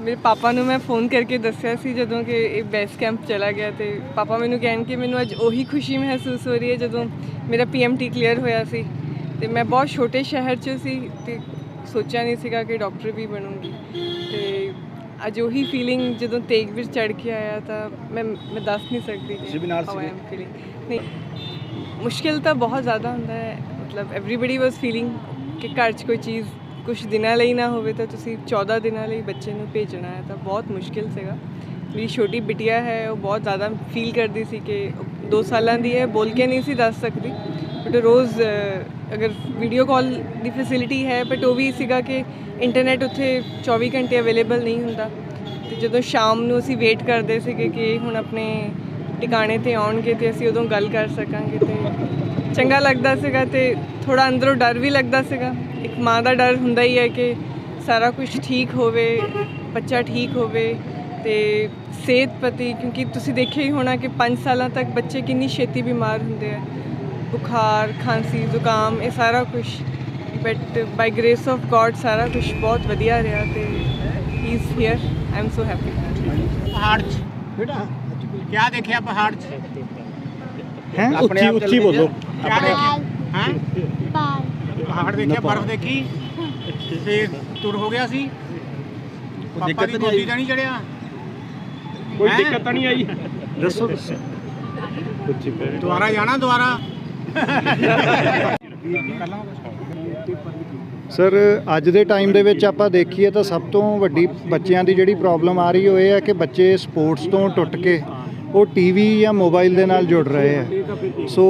ਮੇਰੇ ਪਾਪਾ ਨੂੰ ਮੈਂ ਫੋਨ ਕਰਕੇ ਦੱਸਿਆ ਸੀ ਜਦੋਂ ਕਿ ਇਹ ਬੇਸ ਕੈਂਪ ਚਲਾ ਗਿਆ ਤੇ ਪਾਪਾ ਮੈਨੂੰ ਕਹਿਣ ਕਿ ਮੈਨੂੰ ਅੱਜ ਉਹੀ ਖੁਸ਼ੀ ਮਹਿਸੂਸ ਹੋ ਰਹੀ ਹੈ ਜਦੋਂ ਮੇਰਾ ਪੀਐਮਟੀ ਕਲੀਅਰ ਹੋਇਆ ਸੀ ਤੇ ਮੈਂ ਬਹੁਤ ਛੋਟੇ ਸ਼ਹਿਰ 'ਚ ਸੀ ਤੇ ਸੋਚਿਆ ਨਹੀਂ ਸੀਗਾ ਕਿ ਡਾਕਟਰ ਵੀ ਬਣੂੰਗੀ ਤੇ ਅੱਜ ਉਹੀ ਫੀਲਿੰਗ ਜਦੋਂ ਤੇਗਵੀਰ ਚੜ ਕੇ ਆਇਆ ਤਾਂ ਮੈਂ ਮੈਂ ਦੱਸ ਨਹੀਂ ਸਕਦੀ ਵੀ ਨਾਲ feeling। ਨਹੀਂ ਮੁਸ਼ਕਿਲ ਤਾਂ ਬਹੁਤ ਜ਼ਿਆਦਾ ਹੁੰਦਾ ਹੈ ਮਤਲਬ ਐਵਰੀਬਾਡੀ ਵਾਸ ਫੀਲਿੰਗ ਕਿ ਘਰ 'ਚ ਕੋਈ ਚੀਜ਼ ਕੁਝ ਦਿਨਾਂ ਲਈ ਨਾ ਹੋਵੇ ਤਾਂ ਤੁਸੀਂ 14 ਦਿਨਾਂ ਲਈ ਬੱਚੇ ਨੂੰ ਭੇਜਣਾ ਹੈ, ਤਾਂ ਬਹੁਤ ਮੁਸ਼ਕਿਲ ਸੀਗਾ। ਮੇਰੀ ਛੋਟੀ ਬਿਟਿਆ ਹੈ, ਉਹ ਬਹੁਤ ਜ਼ਿਆਦਾ ਫੀਲ ਕਰਦੀ ਸੀ ਕਿ 2 ਸਾਲਾਂ ਦੀ ਹੈ, ਬੋਲ ਕੇ ਨਹੀਂ ਸੀ ਦੱਸ ਸਕਦੀ। ਬਟ ਰੋਜ਼ ਅਗਰ ਵੀਡੀਓ ਕਾਲ ਦੀ ਫੈਸਿਲਿਟੀ ਹੈ ਬਟ ਉਹ ਵੀ ਸੀਗਾ ਕਿ ਇੰਟਰਨੈਟ ਉੱਥੇ 24 ਘੰਟੇ ਅਵੇਲੇਬਲ ਨਹੀਂ ਹੁੰਦਾ। ਤੇ ਜਦੋਂ ਸ਼ਾਮ ਨੂੰ ਅਸੀਂ ਵੇਟ ਕਰਦੇ ਸੀਗੇ ਕਿ ਹੁਣ ਆਪਣੇ ਟਿਕਾਣੇ ਤੇ ਆਉਣਗੇ ਤੇ ਅਸੀਂ ਉਦੋਂ ਗੱਲ ਕਰ ਸਕਾਂਗੇ ਤੇ ਚੰਗਾ ਲੱਗਦਾ ਸੀਗਾ ਤੇ ਥੋੜਾ ਅੰਦਰੋਂ ਡਰ ਵੀ ਲੱਗਦਾ ਸੀਗਾ। ਇੱਕ ਮਾਂ ਦਾ ਡਰ ਹੁੰਦਾ ਹੀ ਹੈ ਕਿ ਸਾਰਾ ਕੁਝ ਠੀਕ ਹੋਵੇ ਬੱਚਾ ਠੀਕ ਹੋਵੇ ਤੇ ਸਿਹਤ ਪ੍ਰਤੀ ਕਿਉਂਕਿ ਤੁਸੀਂ ਦੇਖਿਆ ਹੀ ਹੋਣਾ ਕਿ 5 ਸਾਲਾਂ ਤੱਕ ਬੱਚੇ ਕਿੰਨੀ ਛੇਤੀ ਬਿਮਾਰ ਹੁੰਦੇ ਆ। ਬੁਖਾਰ ਖਾਂਸੀ ਜ਼ੁਕਾਮ ਇਹ ਸਾਰਾ ਕੁਝ but by grace of God ਸਾਰਾ ਕੁਝ ਬਹੁਤ ਵਧੀਆ ਰਿਹਾ ਤੇ he is here I am so happy ਪਹਾੜ 'ਚ। ਬੇਟਾ ਕਿਆ ਦੇਖਿਆ ਪਹਾੜ 'ਚ? ਹੈ? ਉੱਚੀ ਉੱਚੀ ਬੋਲੋ। ਦੇਖਿਆ? ਹੈ? ਬਾਲ। ਪਹਾੜ ਦੇਖਿਆ ਬਰਫ਼ ਦੇਖੀ ਤੇ ਤੁਰ ਹੋ ਗਿਆ ਸੀ। ਪਾਪਾ ਦਿੱਕਤ ਦੀ ਨਹੀਂ ਗੋਦੀ ਆਈ? ਤਾਂ ਨਹੀਂ ਚੜਿਆ। ਕੋਈ? ਦਿੱਕਤ ਤਾਂ ਨਹੀਂ ਆਈ? ਦੱਸੋ ਦੁਬਾਰਾ ਜਾਣਾ ਦੁਬਾਰਾ। ਸਰ ਅੱਜ ਦੇ ਟਾਈਮ ਦੇ ਵਿੱਚ ਆਪਾਂ ਦੇਖੀਏ ਤਾਂ ਸਭ ਤੋਂ ਵੱਡੀ ਬੱਚਿਆਂ ਦੀ ਜਿਹੜੀ ਪ੍ਰੋਬਲਮ ਆ ਰਹੀ ਉਹ ਇਹ ਹੈ ਕਿ ਬੱਚੇ ਸਪੋਰਟਸ ਤੋਂ ਟੁੱਟ ਕੇ ਉਹ ਟੀਵੀ ਜਾਂ ਮੋਬਾਈਲ ਦੇ ਨਾਲ ਜੁੜ ਰਹੇ ਆ। ਸੋ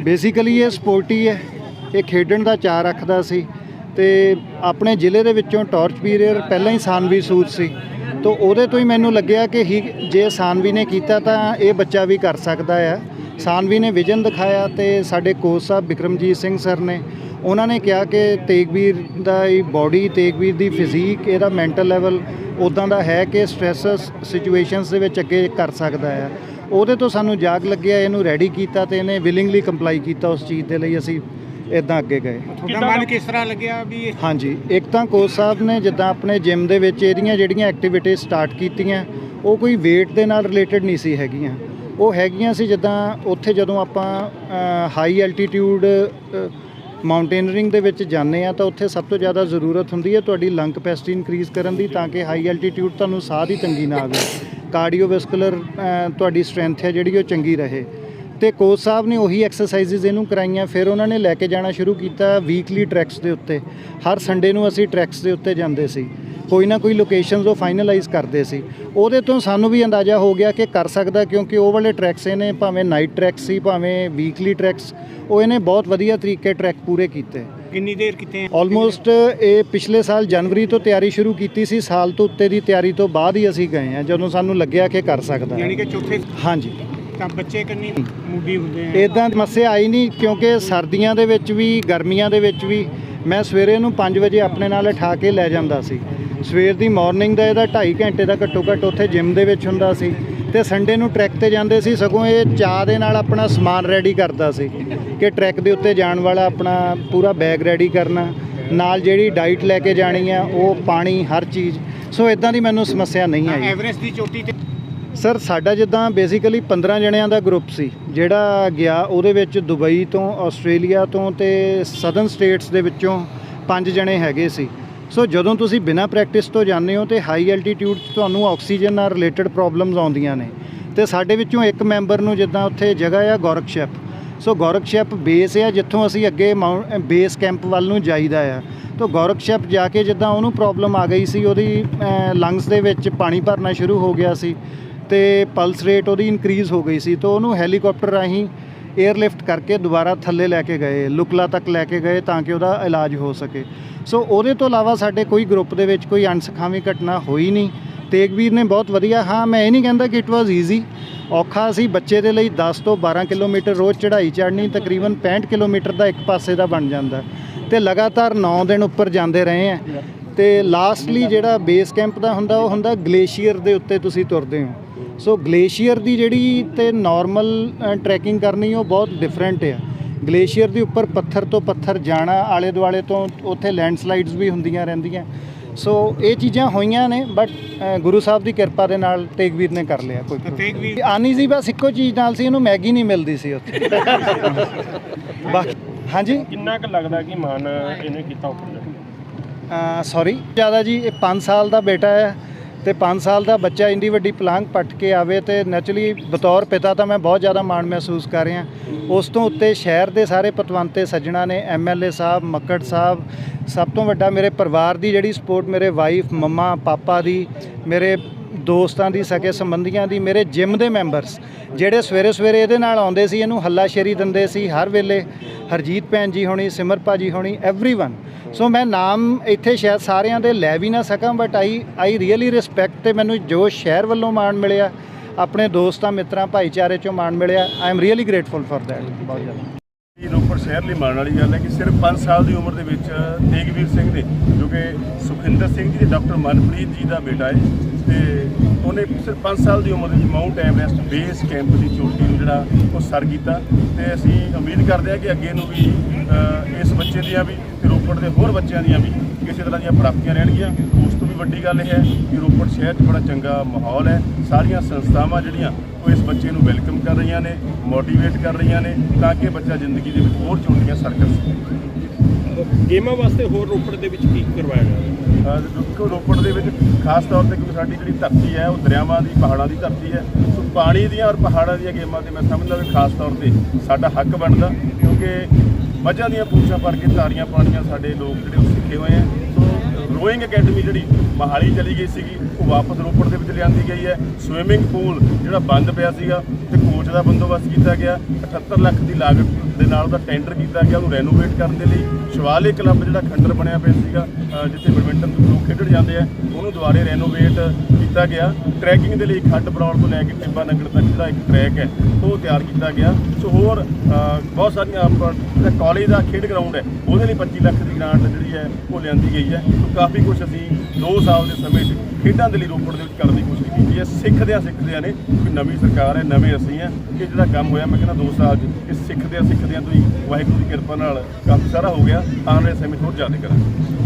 ਬੇਸਿਕਲੀ ਇਹ ਸਪੋਰਟੀ ਹੈ। ਇਹ ਖੇਡਣ ਦਾ ਚਾਅ ਰੱਖਦਾ ਸੀ ਤੇ ਆਪਣੇ ਜ਼ਿਲ੍ਹੇ ਦੇ ਵਿੱਚੋਂ ਟਾਰਚ ਪੀਰੀਅਰ ਪਹਿਲਾਂ ਹੀ ਸਾਨਵੀ ਸੂਤ ਸੀ। ਤੋ ਉਹਦੇ ਤੋਂ ਹੀ ਮੈਨੂੰ ਲੱਗਿਆ ਕਿ ਹੀ ਜੇ ਸਾਨਵੀ ਨੇ ਕੀਤਾ ਤਾਂ ਇਹ ਬੱਚਾ ਵੀ ਕਰ ਸਕਦਾ ਆ। ਸਾਨਵੀ ਨੇ ਵਿਜ਼ਨ ਦਿਖਾਇਆ ਤੇ ਸਾਡੇ ਕੋਚ ਸਾਹਿਬ ਬਿਕਰਮਜੀਤ ਸਿੰਘ ਸਰ ਨੇ, ਉਹਨਾਂ ਨੇ ਕਿਹਾ ਕਿ ਤੇਗਵੀਰ ਦਾ ਇਹ ਬਾਡੀ ਤੇਗਵੀਰ ਦੀ ਫਿਜ਼ੀਕ ਇਹਦਾ ਮੈਂਟਲ ਲੈਵਲ ਉਦਾਂ ਦਾ ਹੈ ਕਿ ਸਟ੍ਰੈਸ ਸਿਚੁਏਸ਼ਨਸ ਦੇ ਵਿੱਚ ਅੱਗੇ ਕਰ ਸਕਦਾ ਹੈ ਉਹਦੇ ਤੋਂ ਸਾਨੂੰ ਜਾਗ ਲੱਗਿਆ, ਇਹਨੂੰ ਰੈਡੀ ਕੀਤਾ ਤੇ ਇਹਨੇ ਵਿਲਿੰਗਲੀ ਕੰਪਲਾਈ ਕੀਤਾ ਉਸ ਚੀਜ਼ ਦੇ ਲਈ। ਅਸੀਂ ਇਦਾਂ ਅੱਗੇ ਗਏ। ਤੁਹਾਡਾ ਮਨ ਕਿਸ ਤਰ੍ਹਾਂ ਲੱਗਿਆ ਵੀ ਹਾਂਜੀ ਇੱਕ ਤਾਂ ਕੋਚ ਸਾਹਿਬ ਨੇ ਜਿੱਦਾਂ ਆਪਣੇ ਜਿਮ ਦੇ ਵਿੱਚ ਇਹਦੀਆਂ ਜਿਹੜੀਆਂ ਐਕਟੀਵਿਟੀਜ਼ ਸਟਾਰਟ ਕੀਤੀਆਂ ਉਹ ਕੋਈ weight ਦੇ ਨਾਲ ਰਿਲੇਟਡ ਨਹੀਂ ਸੀ ਹੈਗੀਆਂ। ਉਹ ਹੈਗੀਆਂ ਸੀ ਜਿੱਦਾਂ ਉੱਥੇ ਜਦੋਂ ਆਪਾਂ ਹਾਈ ਐਲਟੀਟਿਊਡ ਮਾਊਂਟੇਨਰਿੰਗ ਦੇ ਵਿੱਚ ਜਾਂਦੇ ਆ ਤਾਂ ਉੱਥੇ ਸਭ ਤੋਂ ਜ਼ਿਆਦਾ ਜ਼ਰੂਰਤ ਹੁੰਦੀ ਹੈ ਤੁਹਾਡੀ ਲੰਗ ਕਪੈਸਿਟੀ ਇਨਕਰੀਜ਼ ਕਰਨ ਦੀ ਤਾਂ ਕਿ ਹਾਈ ਐਲਟੀਟਿਊਡ ਤੁਹਾਨੂੰ ਸਾਹ ਦੀ ਤੰਗੀ ਨਾ ਆਵੇ। ਕਾਰਡੀਓਵੈਸਕੂਲਰ ਤੁਹਾਡੀ ਸਟਰੈਂਥ ਹੈ ਜਿਹੜੀ ਉਹ ਚੰਗੀ ਰਹੇ। ਤੇ ਕੋਚ ਸਾਹਿਬ ਨੇ ਉਹੀ ਐਕਸਰਸਾਈਜ਼ਸ ਇਹਨੂੰ ਕਰਾਈਆਂ ਫਿਰ ਉਹਨਾਂ ਨੇ ਲੈ ਕੇ ਜਾਣਾ ਸ਼ੁਰੂ ਕੀਤਾ ਵੀਕਲੀ ਟਰੈਕਸ ਦੇ ਉੱਤੇ। ਹਰ ਸੰਡੇ ਨੂੰ ਅਸੀਂ ਟਰੈਕਸ ਦੇ ਉੱਤੇ ਜਾਂਦੇ ਸੀ। ਕੋਈ ਨਾ ਕੋਈ ਲੋਕੇਸ਼ਨਸ ਉਹ ਫਾਈਨਲਾਈਜ਼ ਕਰਦੇ ਸੀ। ਉਹਦੇ ਤੋਂ ਸਾਨੂੰ ਵੀ ਅੰਦਾਜ਼ਾ ਹੋ ਗਿਆ ਕਿ ਕਰ ਸਕਦਾ ਕਿਉਂਕਿ ਉਹ ਵਾਲੇ ਟਰੈਕਸ ਇਹਨੇ ਭਾਵੇਂ ਨਾਈਟ ਟਰੈਕਸ ਸੀ ਭਾਵੇਂ ਵੀਕਲੀ ਟਰੈਕਸ ਉਹ ਇਹਨੇ ਬਹੁਤ ਵਧੀਆ ਤਰੀਕੇ ਟਰੈਕ ਪੂਰੇ ਕੀਤੇ। ਕਿੰਨੀ ਦੇਰ ਕੀਤੇ? ਆਲਮੋਸਟ ਇਹ ਪਿਛਲੇ ਸਾਲ ਜਨਵਰੀ ਤੋਂ ਤਿਆਰੀ ਸ਼ੁਰੂ ਕੀਤੀ ਸੀ ਸਾਲ ਤੋਂ ਉੱਤੇ ਦੀ ਤਿਆਰੀ ਤੋਂ ਬਾਅਦ ਹੀ ਅਸੀਂ ਗਏ ਹਾਂ ਜਦੋਂ ਸਾਨੂੰ ਲੱਗਿਆ ਕਿ ਕਰ ਸਕਦਾ। ਯਾਨੀ ਕਿ ਚੌਥੇ ਹਾਂਜੀ। ਤਾਂ ਬੱਚੇ ਕਿੰਨੀ ਮੂਡੀ ਹੁੰਦੇ ਆ? ਇਦਾਂ ਸਮੱਸਿਆ ਆਈ ਨਹੀਂ ਕਿਉਂਕਿ ਸਰਦੀਆਂ ਦੇ ਵਿੱਚ ਵੀ ਗਰਮੀਆਂ ਦੇ ਵਿੱਚ ਵੀ ਮੈਂ ਸਵੇਰੇ ਨੂੰ 5 ਵਜੇ ਆਪਣੇ ਨਾਲ ਉਠਾ ਕੇ ਲੈ ਜਾਂਦਾ ਸੀ। ਸਵੇਰ ਦੀ ਮਾਰਨਿੰਗ ਦਾ ਇਹਦਾ 2.5 ਘੰਟੇ ਦਾ ਘੱਟੋ ਘੱਟ ਉੱਥੇ ਜਿਮ ਦੇ ਵਿੱਚ ਹੁੰਦਾ ਸੀ ਤੇ ਸੰਡੇ ਨੂੰ ਟਰੈਕ ਤੇ ਜਾਂਦੇ ਸੀ ਸਗੋਂ ਇਹ ਚਾਹ ਦੇ ਨਾਲ ਆਪਣਾ ਸਮਾਨ ਰੈਡੀ ਕਰਦਾ ਸੀ ਕਿ ਟਰੈਕ ਦੇ ਉੱਤੇ ਜਾਣ ਵਾਲਾ ਆਪਣਾ ਪੂਰਾ ਬੈਗ ਰੈਡੀ ਕਰਨਾ ਨਾਲ ਜਿਹੜੀ ਡਾਈਟ ਲੈ ਕੇ ਜਾਣੀ ਆ ਉਹ ਪਾਣੀ ਹਰ ਚੀਜ਼। ਸੋ ਇਦਾਂ ਦੀ ਮੈਨੂੰ ਸਮੱਸਿਆ ਨਹੀਂ ਆਈ। ਐਵਰੇਸਟ ਦੀ ਚੋਟੀ ਤੇ ਸਰ, ਸਾਡਾ ਜਿੱਦਾਂ ਬੇਸਿਕਲੀ 15 ਜਣਿਆਂ ਦਾ ਗਰੁੱਪ ਸੀ, ਜਿਹੜਾ ਗਿਆ ਉਹਦੇ ਵਿੱਚ ਦੁਬਈ ਤੋਂ, ਆਸਟ੍ਰੇਲੀਆ ਤੋਂ ਤੇ ਸਦਰਨ ਸਟੇਟਸ ਦੇ ਵਿੱਚੋਂ ਪੰਜ ਜਣੇ ਹੈਗੇ ਸੀ। ਸੋ ਜਦੋਂ ਤੁਸੀਂ ਬਿਨਾਂ ਪ੍ਰੈਕਟਿਸ ਤੋਂ ਜਾਂਦੇ ਹੋ ਤੇ ਹਾਈ ਐਲਟੀਟਿਊਡ ਤੁਹਾਨੂੰ ਆਕਸੀਜਨ ਨਾਲ ਰਿਲੇਟਡ ਪ੍ਰੋਬਲਮਸ ਆਉਂਦੀਆਂ ਨੇ। ਤੇ ਸਾਡੇ ਵਿੱਚੋਂ ਇੱਕ ਮੈਂਬਰ ਨੂੰ ਜਿੱਦਾਂ ਉੱਥੇ ਜਗ੍ਹਾ ਆ ਗੋਰਖਸ਼ੈਪ ਸੋ ਗੋਰਖਸ਼ੈਪ ਬੇਸ ਆ, ਜਿੱਥੋਂ ਅਸੀਂ ਅੱਗੇ ਬੇਸ ਕੈਂਪ ਵੱਲ ਨੂੰ ਜਾਈਦਾ ਆ। ਤਾਂ ਗੋਰਖਸ਼ੈਪ ਜਾ ਕੇ ਜਿੱਦਾਂ ਉਹਨੂੰ ਪ੍ਰੋਬਲਮ ਆ ਗਈ ਸੀ, ਉਹਦੀ ਲੰਗਸ ਦੇ ਵਿੱਚ ਪਾਣੀ ਭਰਨਾ ਸ਼ੁਰੂ ਹੋ ਗਿਆ ਸੀ। ਤੇ ਪਲਸ ਰੇਟ ਉਹਦੀ ਇਨਕਰੀਜ਼ ਹੋ ਗਈ ਸੀ, ਤਾਂ ਉਹਨੂੰ ਹੈਲੀਕਾਪਟਰ ਰਾਹੀਂ 에ਅਰਲਿਫਟ ਕਰਕੇ ਦੁਬਾਰਾ ਥੱਲੇ ਲੈ ਕੇ ਗਏ, ਲੁਕਲਾ ਤੱਕ ਲੈ ਕੇ ਗਏ ਤਾਂ ਕਿ ਉਹਦਾ ਇਲਾਜ ਹੋ ਸਕੇ। ਸੋ ਉਹਦੇ ਤੋਂ ਇਲਾਵਾ ਸਾਡੇ ਕੋਈ ਗਰੁੱਪ ਦੇ ਵਿੱਚ ਕੋਈ ਅਣਸਖਾਵੀਂ ਘਟਨਾ ਹੋਈ ਨਹੀਂ। ਤੇਗਵੀਰ ਨੇ ਬਹੁਤ ਵਧੀਆ, ਹਾਂ, ਮੈਂ ਇਹ ਨਹੀਂ ਕਹਿੰਦਾ ਕਿ ਇਟ ਵਾਸ ਈਜ਼ੀ ਔਖਾ ਸੀ, ਬੱਚੇ ਦੇ ਲਈ 10 ਤੋਂ 12 ਕਿਲੋਮੀਟਰ ਰੋਜ਼ ਚੜ੍ਹਾਈ ਚੜ੍ਹਨੀ, ਤਕਰੀਬਨ 65 ਕਿਲੋਮੀਟਰ ਦਾ ਇੱਕ ਪਾਸੇ ਦਾ ਬਣ ਜਾਂਦਾ। ਤੇ ਲਗਾਤਾਰ 9 ਦਿਨ ਉੱਪਰ ਜਾਂਦੇ ਰਹੇ ਆ ਤੇ ਲਾਸਟਲੀ ਜਿਹੜਾ ਬੇਸ ਕੈਂਪ ਦਾ ਹੁੰਦਾ, ਉਹ ਹੁੰਦਾ ਗਲੇਸ਼ੀਅਰ ਦੇ ਉੱਤੇ ਤੁਸੀਂ ਤੁਰਦੇ ਹੋ। ਸੋ ਗਲੇਸ਼ੀਅਰ ਦੀ ਜਿਹੜੀ ਤੇ ਨਾਰਮਲ ਟਰੈਕਿੰਗ ਕਰਨੀ ਉਹ ਬਹੁਤ ਡਿਫਰੈਂਟ ਆ। ਗਲੇਸ਼ੀਅਰ ਦੇ ਉੱਪਰ ਪੱਥਰ ਤੋਂ ਪੱਥਰ ਜਾਣਾ ਆਲੇ ਦੁਆਲੇ ਤੋਂ ਉੱਥੇ ਲੈਂਡਸਲਾਈਡਸ ਵੀ ਹੁੰਦੀਆਂ ਰਹਿੰਦੀਆਂ। ਸੋ ਇਹ ਚੀਜ਼ਾਂ ਹੋਈਆਂ ਨੇ ਬਟ ਗੁਰੂ ਸਾਹਿਬ ਦੀ ਕਿਰਪਾ ਦੇ ਨਾਲ ਤੇਗਵੀਰ ਨੇ ਕਰ ਲਿਆ ਕੋਈ ਤੇਗਵੀਰ ਆਨੀ ਸੀ ਬਸ ਇੱਕੋ ਚੀਜ਼ ਨਾਲ ਸੀ ਇਹਨੂੰ ਮੈਗੀ ਨਹੀਂ ਮਿਲਦੀ ਸੀ ਉੱਥੇ। ਬਾਕੀ ਹਾਂਜੀ? ਕਿੰਨਾ ਕੁ ਲੱਗਦਾ ਕਿ ਮਾਨ ਇਹਨੇ ਕੀਤਾ ਉੱਪਰ? ਸੌਰੀ ਜ਼ਿਆਦਾ ਜੀ ਇਹ 5 ਸਾਲ ਦਾ ਬੇਟਾ ਹੈ। ਤੇ 5 ਸਾਲ ਦਾ ਬੱਚਾ ਇੰਨੀ ਵੱਡੀ ਪਲਾਂਗ ਪੱਟ ਕੇ ਆਵੇ ਤੇ ਨੈਚੁਰਲੀ ਬਤੌਰ ਪਿਤਾ ਤਾਂ ਮੈਂ ਬਹੁਤ ਜ਼ਿਆਦਾ ਮਾਣ ਮਹਿਸੂਸ ਕਰ ਰਿਹਾ ਉਸ ਤੋਂ ਉੱਤੇ ਸ਼ਹਿਰ ਦੇ ਸਾਰੇ ਪਤਵੰਤੇ ਸੱਜਣਾ ਨੇ ਐਮਐਲਏ ਸਾਹਿਬ ਮੱਕੜ ਸਾਹਿਬ ਸਭ ਤੋਂ ਵੱਡਾ ਮੇਰੇ ਪਰਿਵਾਰ ਦੀ ਜਿਹੜੀ ਸਪੋਰਟ ਮੇਰੇ ਵਾਈਫ ਮੰਮਾ ਪਾਪਾ ਦੀ ਮੇਰੇ ਦੋਸਤਾਂ ਦੀ ਸਕੇ ਸੰਬੰਧੀਆਂ ਦੀ ਮੇਰੇ ਜਿਮ ਦੇ ਮੈਂਬਰਸ ਜਿਹੜੇ ਸਵੇਰੇ ਸਵੇਰੇ ਇਹਦੇ ਨਾਲ ਆਉਂਦੇ ਸੀ ਇਹਨੂੰ ਹੱਲਾਸ਼ੇਰੀ ਦਿੰਦੇ ਸੀ ਹਰ ਵੇਲੇ ਹਰਜੀਤ ਭੈਣ ਜੀ ਹੋਣੀ ਸਿਮਰ ਭਾਜੀ ਹੋਣੀ एवरीवन ਸੋ ਮੈਂ ਨਾਮ ਇੱਥੇ ਸ਼ਾਇਦ ਸਾਰਿਆਂ ਦੇ ਲੈ ਵੀ ਨਾ ਸਕਾਂ but I I really respect ਤੇ ਮੈਨੂੰ ਜੋ ਸ਼ਹਿਰ ਵੱਲੋਂ ਮਾਣ ਮਿਲਿਆ, ਆਪਣੇ ਦੋਸਤਾਂ, ਮਿੱਤਰਾਂ, ਭਾਈਚਾਰੇ ਚੋਂ ਮਾਣ ਮਿਲਿਆ I am really grateful for that ਬਹੁਤ ਜ਼ਿਆਦਾ ਇਹ ਰੋਪੜ ਸ਼ਹਿਰ ਲਈ ਮਾਣ ਵਾਲੀ ਗੱਲ ਹੈ ਕਿ ਸਿਰਫ 5 ਸਾਲ ਦੀ ਉਮਰ ਦੇ ਵਿੱਚ ਤੇਗਵੀਰ ਸਿੰਘ ਨੇ, ਜੋ ਕਿ ਸੁਖਿੰਦਰ ਸਿੰਘ ਜੀ ਤੇ ਡਾਕਟਰ ਮਨਪ੍ਰੀਤ ਜੀ ਦਾ ਬੇਟਾ ਹੈ, ਤੇ ਉਹਨੇ ਸਿਰਫ 5 ਸਾਲ ਦੀ ਉਮਰ ਦੇ ਵਿੱਚ ਮਾਊਂਟ ਐਵਰੈਸਟ ਬੇਸ ਕੈਂਪ ਦੀ ਚੋਟੀ ਨੂੰ ਜਿਹੜਾ ਉਹ ਸਰ ਕੀਤਾ ਤੇ ਅਸੀਂ ਉਮੀਦ ਕਰਦੇ ਹਾਂ ਕਿ ਅੱਗੇ ਨੂੰ ਵੀ ਇਸ ਬੱਚੇ ਦੀਆਂ ਵੀ ਤੇ ਰੋਪੜ ਦੇ ਹੋਰ ਬੱਚਿਆਂ ਦੀਆਂ ਵੀ ਕਿਸੇ ਤਰ੍ਹਾਂ ਦੀਆਂ ਪ੍ਰਾਪਤੀਆਂ ਰਹਿਣਗੀਆਂ। ਉਸ ਵੱਡੀ ਗੱਲ ਇਹ ਹੈ ਕਿ ਰੋਪੜ ਸ਼ਹਿਰ 'ਚ ਬੜਾ ਚੰਗਾ ਮਾਹੌਲ ਹੈ। ਸਾਰੀਆਂ ਸੰਸਥਾਵਾਂ ਜਿਹੜੀਆਂ ਉਹ ਇਸ ਬੱਚੇ ਨੂੰ ਵੈਲਕਮ ਕਰ ਰਹੀਆਂ ਨੇ ਮੋਟੀਵੇਟ ਕਰ ਰਹੀਆਂ ਨੇ ਤਾਂ ਕਿ ਬੱਚਾ ਜ਼ਿੰਦਗੀ ਦੇ ਵਿੱਚ ਹੋਰ ਚੋਟੀਆਂ ਸਰ ਕਰ ਸਕੇ। ਗੇਮਾਂ ਵਾਸਤੇ ਹੋਰ ਰੋਪੜ ਦੇ ਵਿੱਚ ਕੀ ਕਰਵਾਇਆ ਗਿਆ ਅਹ ਦੇਖੋ ਰੋਪੜ ਦੇ ਵਿੱਚ ਖਾਸ ਤੌਰ ਤੇ ਕਿਉਂਕਿ ਸਾਡੀ ਜਿਹੜੀ ਧਰਤੀ ਹੈ ਉਹ ਦਰਿਆਵਾਂ ਦੀ ਪਹਾੜਾਂ ਦੀ ਧਰਤੀ ਹੈ। ਸੋ ਪਾਣੀ ਦੀਆਂ ਔਰ ਪਹਾੜਾਂ ਦੀਆਂ ਗੇਮਾਂ ਤੇ ਮੈਂ ਸਮਝਦਾ ਵੀ ਖਾਸ ਤੌਰ ਤੇ ਸਾਡਾ ਹੱਕ ਬਣਦਾ ਕਿਉਂਕਿ ਮੱਝਾਂ ਦੀਆਂ ਪੂਛਾਂ ਭਰ ਕੇ ਤਾਰੀਆਂ ਪਾਣੀਆਂ ਸਾਡੇ ਲੋਕ ਜਿਹੜੇ ਸਿੱਖੇ ਹੋਏ ਆ। ਰੋਇੰਗ ਅਕੈਡਮੀ ਜਿਹੜੀ ਮਹਾਲੀ ਚਲੀ ਗਈ ਸੀਗੀ, ਉਹ ਵਾਪਸ ਰੋਪੜ ਦੇ ਵਿੱਚ ਲਿਆਂਦੀ ਗਈ ਹੈ। ਸਵਿਮਿੰਗ ਪੂਲ ਜਿਹੜਾ ਬੰਦ ਪਿਆ ਸੀਗਾ, ਤੇ ਕੋਚ ਦਾ ਬੰਦੋਬਸਤ ਕੀਤਾ ਗਿਆ। 78 ਲੱਖ ਦੀ ਲਾਗਤ ਦੇ ਨਾਲ ਉਹਦਾ ਟੈਂਡਰ ਕੀਤਾ ਗਿਆ ਉਹਨੂੰ ਰੈਨੋਵੇਟ ਕਰਨ ਦੇ ਲਈ। ਸ਼ਿਵਾਲੇ ਕਲੱਬ ਜਿਹੜਾ ਖੰਡਰ ਬਣਿਆ ਪਿਆ ਸੀਗਾ ਜਿੱਥੇ ਬੈਡਮਿੰਟਨ ਦੇ ਲੋਕ ਖੇਡਣ ਜਾਂਦੇ ਆ, ਉਹਨੂੰ ਦੁਬਾਰੇ ਰੈਨੋਵੇਟ ਕੀਤਾ ਗਿਆ। ਟਰੈਕਿੰਗ ਦੇ ਲਈ ਖੱਡ ਬਣਾਉਣ ਤੋਂ ਲੈ ਕੇ ਟਿੱਬਾ ਨਗਰ ਤੱਕ ਜਿਹੜਾ ਇੱਕ ਟਰੈਕ ਹੈ, ਉਹ ਤਿਆਰ ਕੀਤਾ ਗਿਆ। ਸੋ ਹੋਰ ਬਹੁਤ ਸਾਰੀਆਂ ਆਪਾਂ ਜਿਹੜਾ ਕਾਲਜ ਦਾ ਖੇਡ ਗਰਾਊਂਡ ਹੈ, ਉਹਦੇ ਲਈ 25 ਲੱਖ ਦੀ ਗ੍ਰਾਂਟ ਜਿਹੜੀ ਹੈ, ਉਹ ਲਿਆਂਦੀ ਗਈ ਹੈ। ਸੋ ਕਾਫੀ ਕੁਝ ਅਸੀਂ 2 ਸਾਲ ਦੇ ਸਮੇਂ 'ਚ ਖੇਡਾਂ ਦੇ ਲਈ ਰੋਪੜ ਦੇ ਵਿੱਚ ਕਰਨ ਦੀ ਕੋਸ਼ਿਸ਼ ਕੀਤੀ ਹੈ। ਸਿੱਖਦਿਆਂ ਸਿੱਖਦਿਆਂ ਨੇ ਕਿ ਨਵੀਂ ਸਰਕਾਰ ਹੈ, ਨਵੇਂ ਅਸੀਂ ਹੈ ਕਿ ਜਿਹੜਾ ਕੰਮ ਹੋਇਆ, ਮੈਂ ਕਹਿੰਦਾ 2 ਸਾਲ 'ਚ। ਇਹ ਸਿੱਖਦਿਆਂ ਸਿੱਖਦਿਆਂ ਤੋਂ ਹੀ ਵਾਹਿਗੁਰੂ ਦੀ ਕਿਰਪਾ ਨਾਲ ਕਾਫੀ ਸਾਰਾ ਹੋ ਗਿਆ ਆਉਣ ਵਾਲੇ ਸਮੇਂ 'ਚ ਹੋਰ ਜ਼ਿਆਦਾ ਕਰਾਂਗੇ।